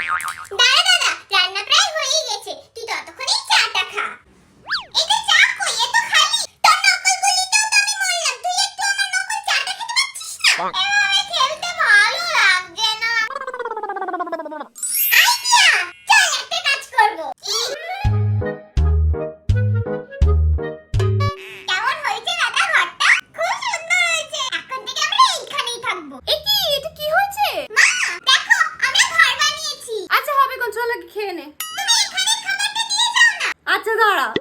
দাঁড়া দাদা রান্না প্রায় হয়ে গেছে। তুই ততক্ষণে চাটা খা। এটা চা কই? এত খালি। তোর নকল গুলি তো আমি মরলাম। তুই একটু আমার নকল চাটা খেতে পাচ্ছিস না? এভাবে খেলতে ভালো লাগছে না। আইডিয়া! চল একটা কাজ করব। কেমন হয়েছে দাদা ঘরটা? খুব সুন্দর হয়েছে। এখন থেকে আমরা এইখানেই থাকব। এ কি? 了。